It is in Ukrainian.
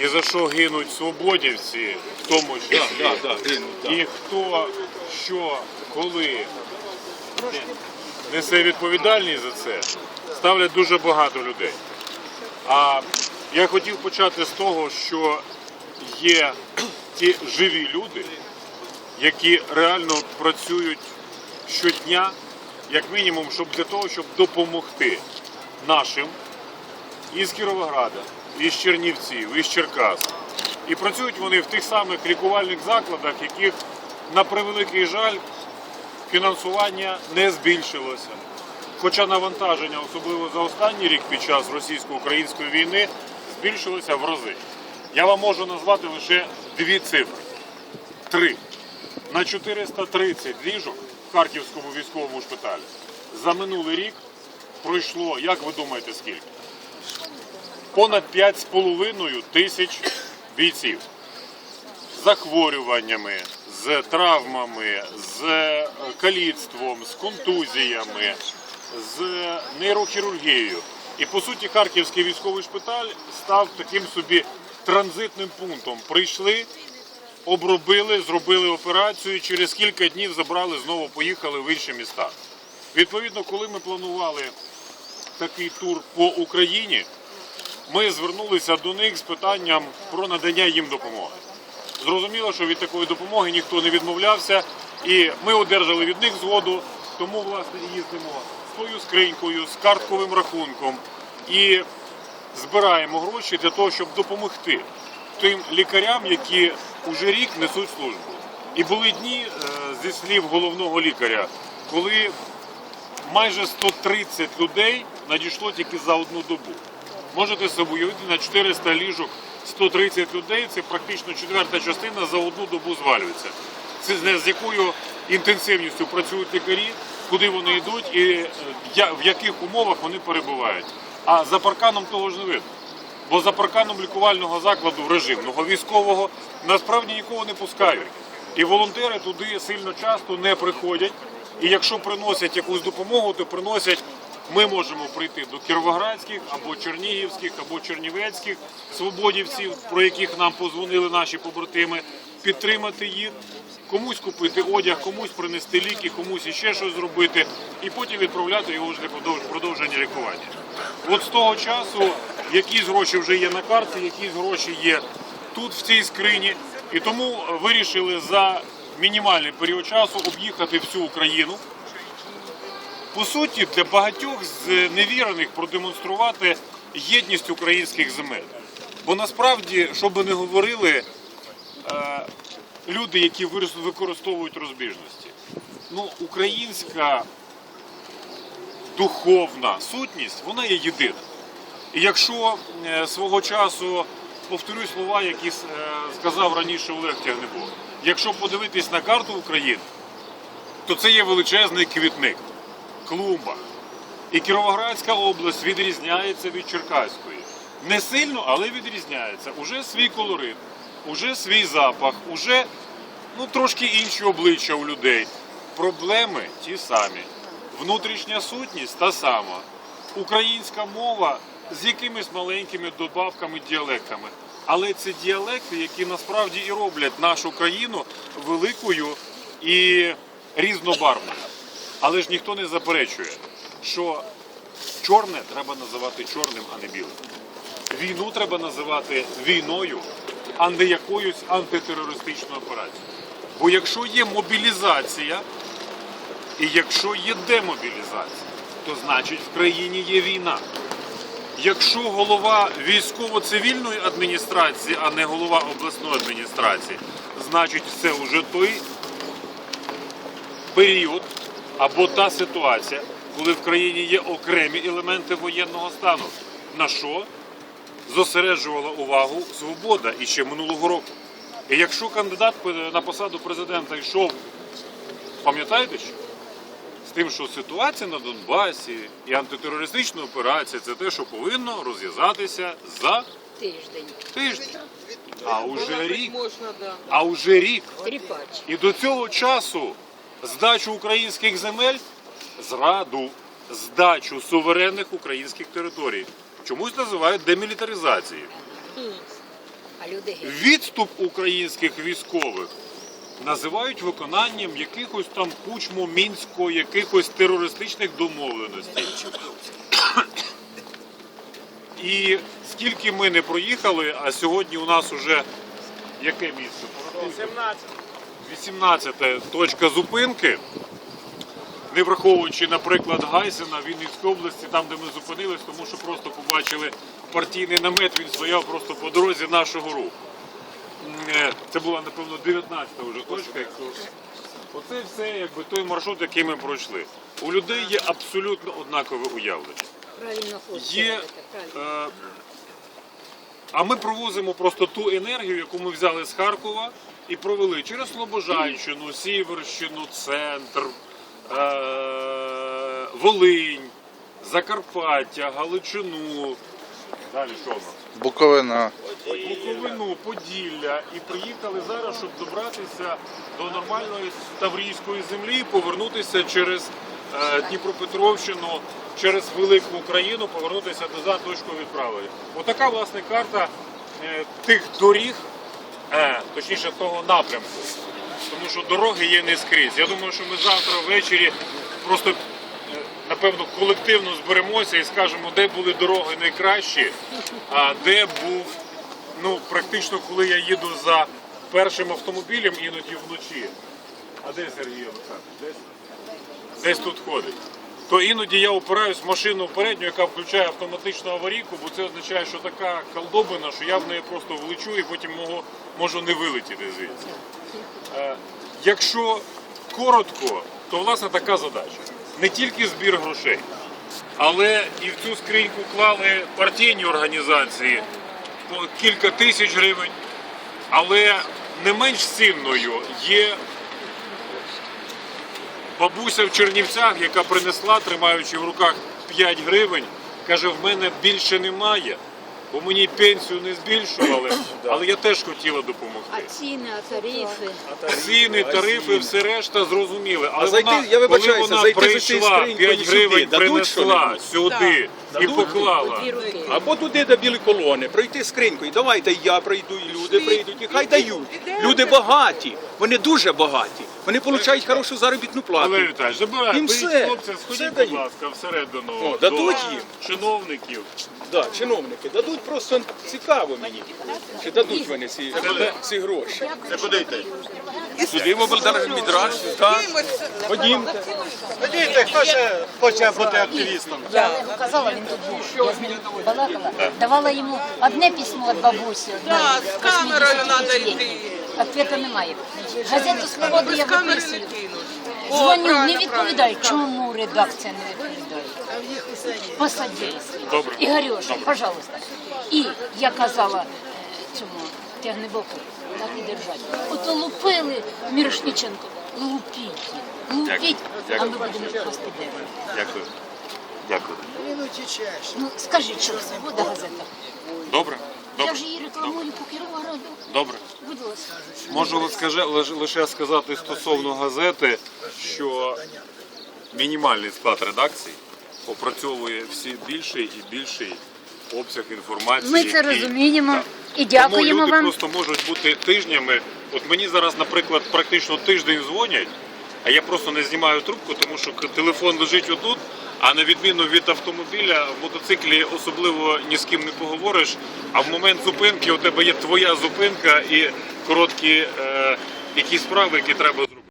і за що гинуть свободівці, в тому числі, Да, да, да, гинуть, да. і хто що, коли несе відповідальність за це, ставлять дуже багато людей. А я хотів почати з того, що є ті живі люди, які реально працюють щодня, як мінімум, щоб для того, щоб допомогти нашим із Кіровограда, із Чернівців, із Черкас. І працюють вони в тих самих лікувальних закладах, яких, на превеликий жаль, фінансування не збільшилося. Хоча навантаження, особливо за останній рік під час російсько-української війни, збільшилося в рази. Я вам можу назвати лише дві цифри. Три. На 430 ліжок в Харківському військовому шпиталі за минулий рік пройшло, як ви думаєте, скільки? Понад 5,5 тисяч бійців з захворюваннями, з травмами, з е, каліцтвом, з контузіями, з нейрохірургією. І по суті, Харківський військовий шпиталь став таким собі транзитним пунктом. Прийшли, обробили, зробили операцію, через кілька днів забрали, знову поїхали в інші міста. Відповідно, коли ми планували такий тур по Україні, ми звернулися до них з питанням про надання їм допомоги. Зрозуміло, що від такої допомоги ніхто не відмовлявся, і ми одержали від них згоду, тому власне їздимо з тою скринькою, з картковим рахунком і збираємо гроші для того, щоб допомогти тим лікарям, які уже рік несуть службу. І були дні е, зі слів головного лікаря, коли майже 130 людей надійшло тільки за одну добу. Можете собі уявити на 400 ліжок 130 людей, це практично четверта частина за одну добу звалюється. Це з якою інтенсивністю працюють лікарі, куди вони йдуть і е, в яких умовах вони перебувають. А за парканом того ж не видно. Бо за парканом лікувального закладу режимного військового насправді нікого не пускають. І волонтери туди сильно часто не приходять. І якщо приносять якусь допомогу, то приносять. Ми можемо прийти до кіровоградських або чернігівських, або чернівецьких свободівців, про яких нам позвонили наші побратими, підтримати їх, комусь купити одяг, комусь принести ліки, комусь іще щось зробити, і потім відправляти його вже для продовж- продовження лікування. От з того часу якісь гроші вже є на карті, якісь гроші є тут, в цій скрині. І тому вирішили за мінімальний період часу об'їхати всю Україну. По суті, для багатьох з невірених продемонструвати єдність українських земель. Бо насправді, що би не говорили е, люди, які використовують розбіжності, ну, українська духовна сутність, вона є єдина. І якщо е, свого часу, повторюю слова, які е, сказав раніше Олег Тягнебок, якщо подивитись на карту України, то це є величезний квітник, клумба. І Кіровоградська область відрізняється від Черкаської. Не сильно, але відрізняється. Уже свій колорит, уже свій запах, уже ну, трошки інші обличчя у людей. Проблеми ті самі. Внутрішня сутність та сама. Українська мова з якимись маленькими добавками, діалектами. Але це діалекти, які насправді і роблять нашу країну великою і різнобарвною. Але ж ніхто не заперечує, що чорне треба називати чорним, а не білим. Війну треба називати війною, а не якоюсь антитерористичною операцією. Бо якщо є мобілізація, і якщо є демобілізація, то значить в країні є війна. Якщо голова військово-цивільної адміністрації, а не голова обласної адміністрації, значить це вже той період або та ситуація, коли в країні є окремі елементи воєнного стану, на що зосереджувала увагу свобода і ще минулого року. І якщо кандидат на посаду президента йшов, пам'ятаєте що? З тим, що ситуація на Донбасі і антитерористична операція це те, що повинно розв'язатися за Тиждень. тиждень. А уже рік, Можна, а уже рік. І до цього часу здачу українських земель зраду, здачу суверенних українських територій. Чомусь називають демілітаризацією. Відступ українських військових називають виконанням якихось там кучмо мінського, якихось терористичних домовленостей. І скільки ми не проїхали, а сьогодні у нас уже яке місце? 18 точка зупинки. Не враховуючи, наприклад, Гайсена, Вінницької області, там, де ми зупинились, тому що просто побачили партійний намет, він стояв просто по дорозі нашого руху. Е, Це була, напевно, 19-та вже точка. якщо- Оце все якби той маршрут, який ми пройшли. У людей є абсолютно однакове уявлення. Є, е, а ми провозимо просто ту енергію, яку ми взяли з Харкова і провели через Слобожанщину, Сіверщину, центр, е, Волинь, Закарпаття, Галичину. Далі що в нас? Буковина. Буковину, Поділля і приїхали зараз, щоб добратися до нормальної Таврійської землі і повернутися через е, Дніпропетровщину, через велику Україну, повернутися назад точку відправлення. Отака власне карта е, тих доріг, точніше того напрямку. Тому що дороги є не скрізь. Я думаю, що ми завтра ввечері просто е, напевно колективно зберемося і скажемо, де були дороги найкращі, а де був ну практично, коли я їду за першим автомобілем іноді вночі. А де Сергій Олександрович? Десь? Десь тут ходить. То іноді я опираюсь в машину передню, яка включає автоматичну аварійку, бо це означає, що така колдобина, що я в неї просто влечу і потім можу, можу не вилетіти звідси. Е, Якщо коротко, то власне така задача. Не тільки збір грошей, але і в цю скриньку клали партійні організації по кілька тисяч гривень. Але не менш цінною є бабуся в Чернівцях, яка принесла, тримаючи в руках 5 гривень, каже: в мене більше немає, бо мені пенсію не збільшували, але я теж хотіла допомогти. А ціни, а тарифи. Ціни, тарифи, все решта зрозуміли. Але А зайти- вона, я вибачаюся, коли вона зайти прийшла, скринькою 5 сюди, гривень дадуть принесла що-небудь? сюди і поклала. Або туди, де білі колони, пройти скринькою. Давайте я пройду, і люди прийдуть, і хай дають. Люди багаті, вони дуже багаті. Вони отримують хорошу заробітну плату. Валерій Віталійович, забирай, Їм беріть все, хлопця, все сходіть, будь дають. ласка, всередину О, до дадуть їм. чиновників. Да, чиновники дадуть просто цікаво мені. Чи дадуть вони ці, ці гроші? Це куди йти? Сюди в так. Ходімте. Дивіться, хто ще хоче бути активістом? Я казала, він тут був. Я з ним балакала. Давала йому одне письмо від бабусі. Да, з камерою треба йти. Ответа немає. Газету «Свободу» я виписую. Дзвоню, не відповідає. Чому редакція не відповідає? Посадействие. Добре. Ігорюша, пожалуйста. І я казала е, цьому тягнебоку, так і держать. Ото лупили Мірошниченко. Лупіть, лупіть, а ми будемо просто дерева. Дякую. Дякую. Ну скажіть, що свобода газета. Добре? Я Добре. ж її рекламую по Кіровограду. Добре. Будь ласка. Можу лише, лише- лише сказати стосовно газети, що мінімальний склад редакції опрацьовує всі більший і більший обсяг інформації. Ми це який- розуміємо Так. І дякуємо Тому люди вам. просто можуть бути тижнями. От мені зараз, наприклад, практично тиждень дзвонять, а я просто не знімаю трубку, тому що телефон лежить отут. А на відміну від автомобіля, в мотоциклі особливо ні з ким не поговориш. А в момент зупинки у тебе є твоя зупинка і короткі е, якісь справи, які треба